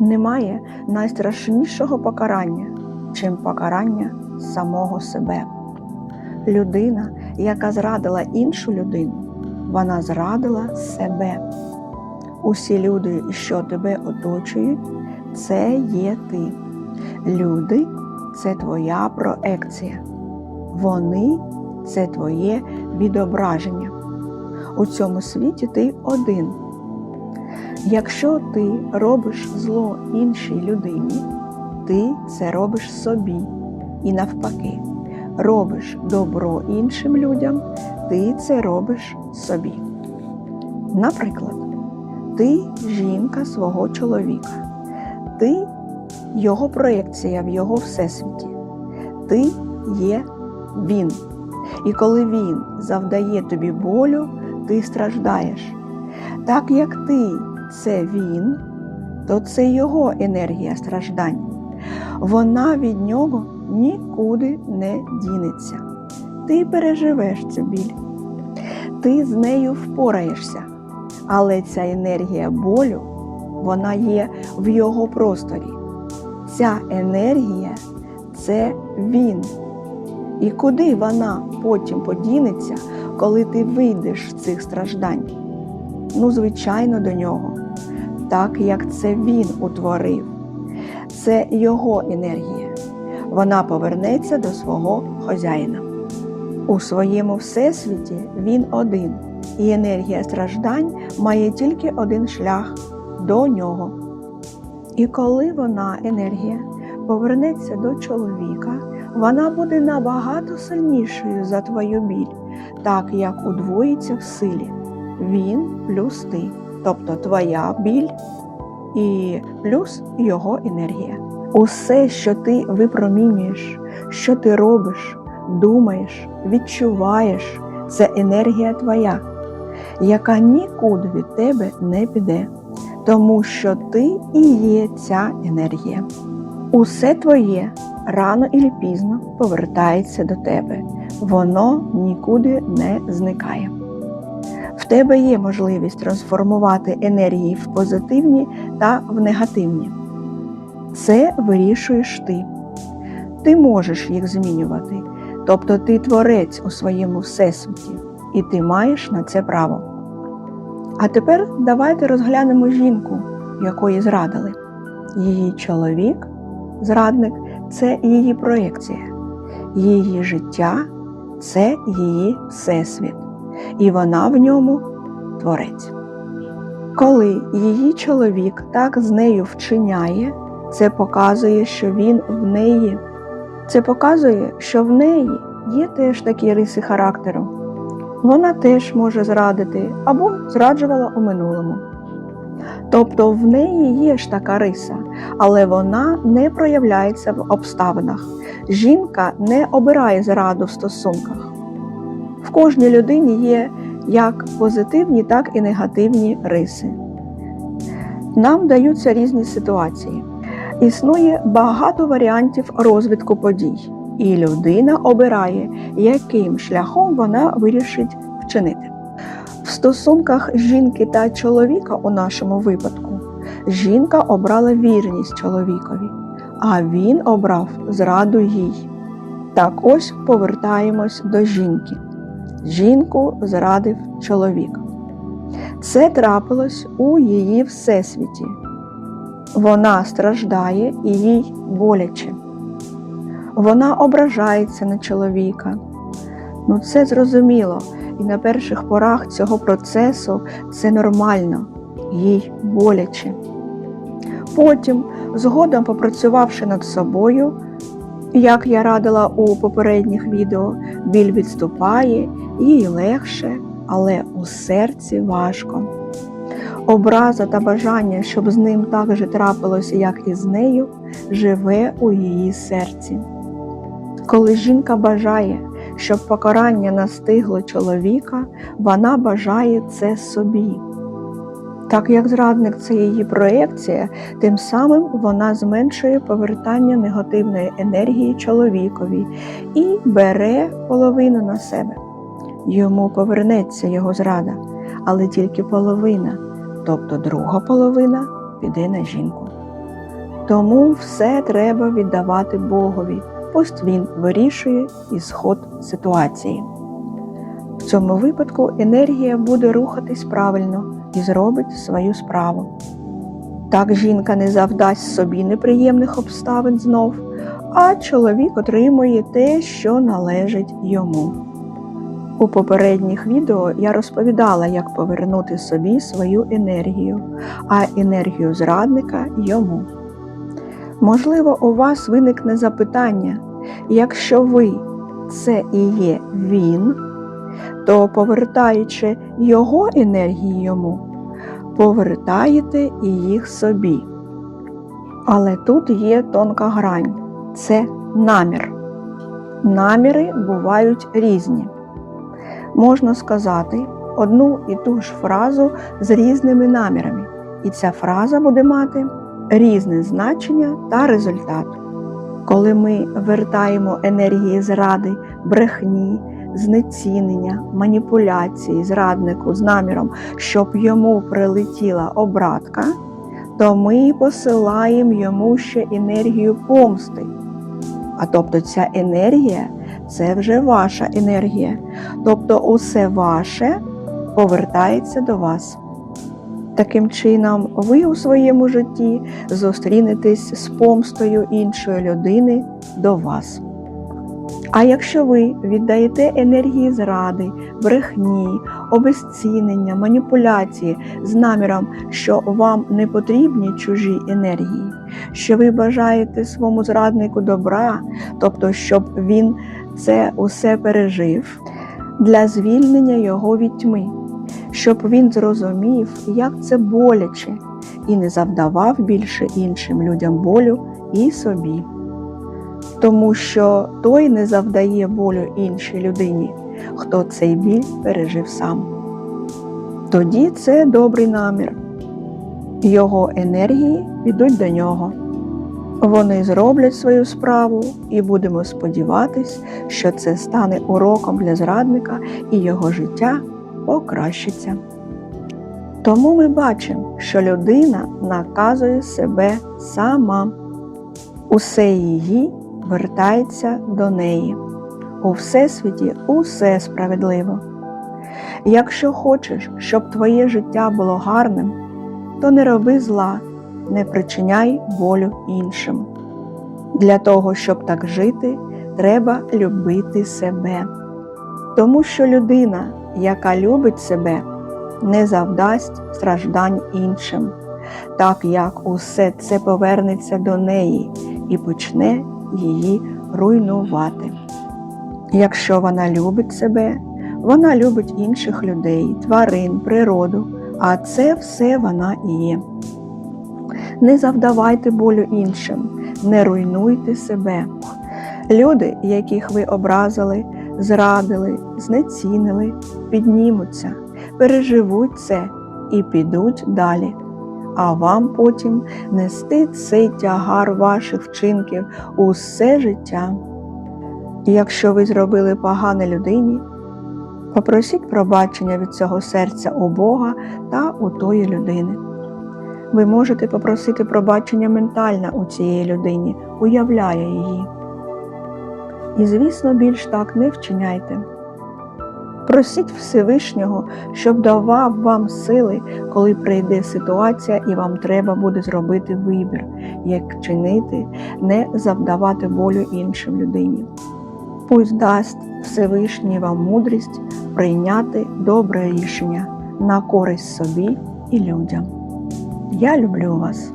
Немає найстрашнішого покарання, чим покарання самого себе. Людина, яка зрадила іншу людину, вона зрадила себе. Усі люди, що тебе оточують, це є ти. Люди це твоя проекція. Вони це твоє відображення. У цьому світі ти один. Якщо ти робиш зло іншій людині, ти це робиш собі. І навпаки, робиш добро іншим людям, ти це робиш собі. Наприклад, ти жінка свого чоловіка, ти його проєкція в його всесвіті, ти є він. І коли він завдає тобі болю, ти страждаєш. Так як ти це він, то це його енергія страждань. Вона від нього нікуди не дінеться. Ти переживеш цю біль, ти з нею впораєшся, але ця енергія болю, вона є в його просторі. Ця енергія це він. І куди вона потім подінеться, коли ти вийдеш з цих страждань? Ну, звичайно, до нього, так як це він утворив. Це його енергія. Вона повернеться до свого хазяїна. У своєму всесвіті він один, і енергія страждань має тільки один шлях до нього. І коли вона, енергія, повернеться до чоловіка, вона буде набагато сильнішою за твою біль, так як удвоїться в силі. Він плюс ти, тобто твоя біль і плюс його енергія. Усе, що ти випромінюєш, що ти робиш, думаєш, відчуваєш, це енергія твоя, яка нікуди від тебе не піде, тому що ти і є ця енергія. Усе твоє рано і пізно повертається до тебе, воно нікуди не зникає. В тебе є можливість трансформувати енергії в позитивні та в негативні. Це вирішуєш ти. Ти можеш їх змінювати, тобто ти творець у своєму всесвіті, і ти маєш на це право. А тепер давайте розглянемо жінку, якої зрадили. Її чоловік, зрадник це її проєкція, її життя це її всесвіт, і вона в ньому творець. Коли її чоловік так з нею вчиняє, це показує, що він в неї. Це показує, що в неї є теж такі риси характеру. Вона теж може зрадити або зраджувала у минулому. Тобто в неї є ж така риса, але вона не проявляється в обставинах. Жінка не обирає зраду в стосунках. В кожній людині є як позитивні, так і негативні риси. Нам даються різні ситуації. Існує багато варіантів розвитку подій, і людина обирає, яким шляхом вона вирішить вчинити. В стосунках жінки та чоловіка у нашому випадку жінка обрала вірність чоловікові, а він обрав зраду їй. Так ось повертаємось до жінки. Жінку зрадив чоловік. Це трапилось у її всесвіті. Вона страждає і їй боляче. Вона ображається на чоловіка. Ну, це зрозуміло, і на перших порах цього процесу це нормально, їй боляче. Потім, згодом попрацювавши над собою, як я радила у попередніх відео, біль відступає, їй легше, але у серці важко. Образа та бажання, щоб з ним так же трапилося, як і з нею, живе у її серці. Коли жінка бажає, щоб покарання настигло чоловіка, вона бажає це собі. Так як зрадник це її проекція, тим самим вона зменшує повертання негативної енергії чоловікові і бере половину на себе. Йому повернеться його зрада, але тільки половина, тобто друга половина піде на жінку. Тому все треба віддавати Богові, пусть він вирішує ісход ситуації. В цьому випадку енергія буде рухатись правильно і зробить свою справу. Так жінка не завдасть собі неприємних обставин знов, а чоловік отримує те, що належить йому. У попередніх відео я розповідала, як повернути собі свою енергію, а енергію зрадника йому. Можливо, у вас виникне запитання, якщо ви це і є він, то повертаючи його енергію йому, повертаєте їх собі. Але тут є тонка грань це намір. Наміри бувають різні. Можна сказати одну і ту ж фразу з різними намірами, і ця фраза буде мати різне значення та результат. Коли ми вертаємо енергії зради, брехні, знецінення, маніпуляції зраднику з наміром, щоб йому прилетіла обратка, то ми посилаємо йому ще енергію помсти. А тобто ця енергія це вже ваша енергія. Тобто усе ваше повертається до вас. Таким чином, ви у своєму житті зустрінетесь з помстою іншої людини до вас. А якщо ви віддаєте енергії зради, брехні, обезцінення, маніпуляції з наміром, що вам не потрібні чужі енергії, що ви бажаєте своєму зраднику добра, тобто, щоб він це усе пережив для звільнення його від тьми, щоб він зрозумів, як це боляче, і не завдавав більше іншим людям болю і собі. Тому що той не завдає болю іншій людині, хто цей біль пережив сам. Тоді це добрий намір. Його енергії підуть до нього. Вони зроблять свою справу і будемо сподіватись, що це стане уроком для зрадника і його життя покращиться. Тому ми бачимо, що людина наказує себе сама. Усе її вертається до неї. У Всесвіті усе справедливо. Якщо хочеш, щоб твоє життя було гарним, то не роби зла, не причиняй болю іншим. Для того, щоб так жити, треба любити себе. Тому що людина, яка любить себе, не завдасть страждань іншим, так як усе це повернеться до неї і почне її руйнувати. Якщо вона любить себе, вона любить інших людей, тварин, природу, а це все вона і є. Не завдавайте болю іншим, не руйнуйте себе. Люди, яких ви образили, зрадили, знецінили, піднімуться, переживуть це і підуть далі. А вам потім нести цей тягар ваших вчинків усе життя. І якщо ви зробили погане людині, попросіть пробачення від цього серця у Бога та у тої людини. Ви можете попросити пробачення ментально у цієї людині, уявляє її. І, звісно, більш так не вчиняйте. Просіть Всевишнього, щоб давав вам сили, коли прийде ситуація, і вам треба буде зробити вибір, як чинити, не завдавати болю іншим людині. Пусть дасть Всевишній вам мудрість прийняти добре рішення на користь собі і людям. Я люблю вас.